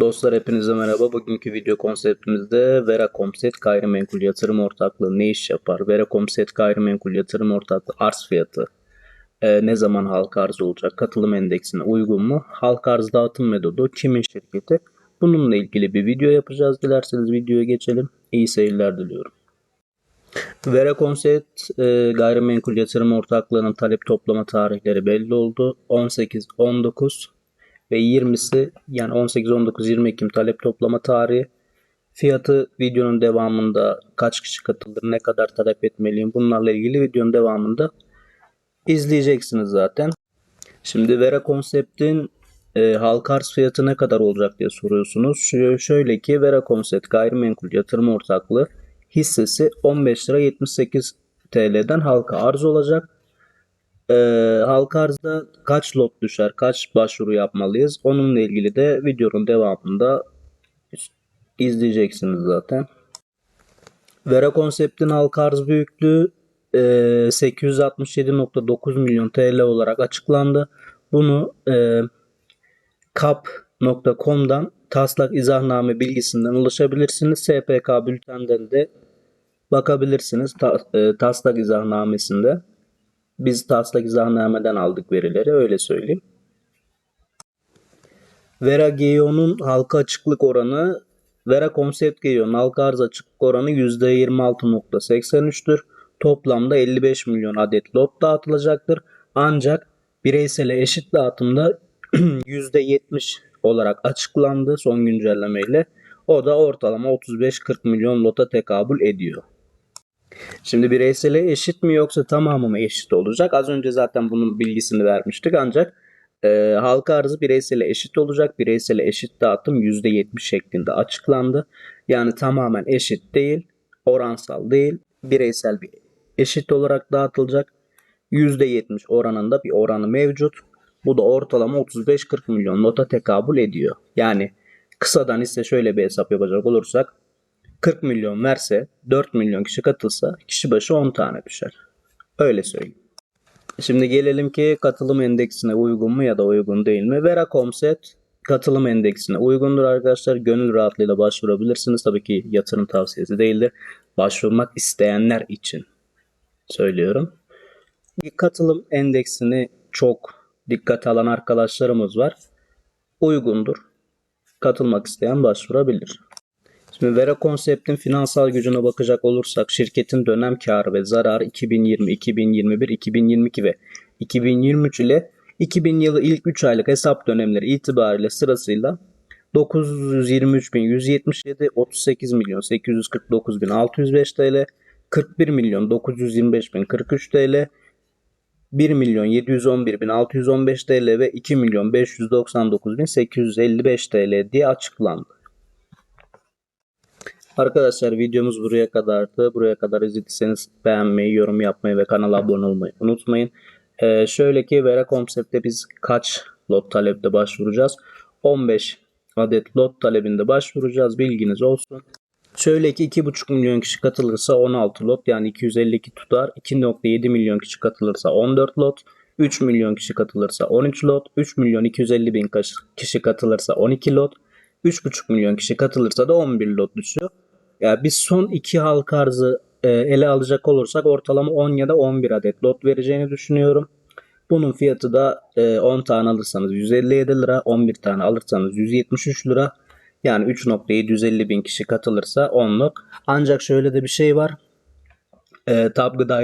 Dostlar hepinize merhaba. Bugünkü video konseptimizde Vera Komset Gayrimenkul Yatırım Ortaklığı ne iş yapar? Vera Komset Gayrimenkul Yatırım Ortaklığı arz fiyatı e, ne zaman halka arz olacak? Katılım endeksine uygun mu? Halka arz dağıtım metodu kimin şirketi? Bununla ilgili bir video yapacağız. Dilerseniz videoya geçelim. İyi seyirler diliyorum. Vera Konsept e, Gayrimenkul Yatırım Ortaklığı'nın talep toplama tarihleri belli oldu. 18, 19 ve 20'si yani 18, 19, 20 Ekim talep toplama tarihi. Fiyatı videonun devamında kaç kişi katılır, ne kadar talep etmeliyim bunlarla ilgili videonun devamında izleyeceksiniz zaten. Şimdi Vera Konsept'in e, halka arz fiyatı ne kadar olacak diye soruyorsunuz. Şöyle ki Vera Konsept Gayrimenkul Yatırım Ortaklığı hissesi 15 lira 78 TL'den halka arz olacak. Ee, halka arzda kaç lot düşer, kaç başvuru yapmalıyız? Onunla ilgili de videonun devamında izleyeceksiniz zaten. Vera konseptin halka arz büyüklüğü e, 867.9 milyon TL olarak açıklandı. Bunu e, kap.com'dan taslak izahname bilgisinden ulaşabilirsiniz. SPK bültenden de bakabilirsiniz ta, e, taslak izahnamesinde. Biz taslak izahnameden aldık verileri öyle söyleyeyim. Vera Geo'nun halka açıklık oranı Vera Concept Geo'nun halka arz açıklık oranı %26.83'tür. Toplamda 55 milyon adet lot dağıtılacaktır. Ancak bireysele eşit dağıtımda %70 olarak açıklandı son güncellemeyle. O da ortalama 35-40 milyon lota tekabül ediyor. Şimdi bireysele eşit mi yoksa tamamı mı eşit olacak? Az önce zaten bunun bilgisini vermiştik ancak e, halka arzı bireysele eşit olacak. Bireysele eşit dağıtım %70 şeklinde açıklandı. Yani tamamen eşit değil, oransal değil, bireysel bir eşit olarak dağıtılacak. %70 oranında bir oranı mevcut. Bu da ortalama 35-40 milyon nota tekabül ediyor. Yani kısadan ise şöyle bir hesap yapacak olursak 40 milyon verse 4 milyon kişi katılsa kişi başı 10 tane düşer. Öyle söyleyeyim. Şimdi gelelim ki katılım endeksine uygun mu ya da uygun değil mi? Vera Comset katılım endeksine uygundur arkadaşlar. Gönül rahatlığıyla başvurabilirsiniz. Tabii ki yatırım tavsiyesi değildir. Başvurmak isteyenler için söylüyorum. Katılım endeksini çok dikkate alan arkadaşlarımız var. Uygundur. Katılmak isteyen başvurabilir. Şimdi Vera Konsept'in finansal gücüne bakacak olursak şirketin dönem karı ve zararı 2020, 2021, 2022 ve 2023 ile 2000 yılı ilk 3 aylık hesap dönemleri itibariyle sırasıyla 923.177, 38 milyon 849.605 TL, 41 milyon 925.043 TL, 1 milyon 711.615 TL ve 2 milyon 599.855 TL diye açıklandı. Arkadaşlar videomuz buraya kadardı. Buraya kadar izlediyseniz beğenmeyi, yorum yapmayı ve kanala abone olmayı unutmayın. Ee, şöyle ki Vera Concept'te biz kaç lot talepte başvuracağız? 15 adet lot talebinde başvuracağız. Bilginiz olsun. Şöyle ki 2,5 milyon kişi katılırsa 16 lot yani 252 tutar. 2.7 milyon kişi katılırsa 14 lot. 3 milyon kişi katılırsa 13 lot. 3 milyon 250 bin kişi katılırsa 12 lot. 3,5 milyon kişi katılırsa da 11 lot düşüyor. Yani biz son iki halka arzı e, ele alacak olursak ortalama 10 ya da 11 adet lot vereceğini düşünüyorum. Bunun fiyatı da e, 10 tane alırsanız 157 lira, 11 tane alırsanız 173 lira. Yani 3.750 bin kişi katılırsa 10'luk. Ancak şöyle de bir şey var. E, gıdayla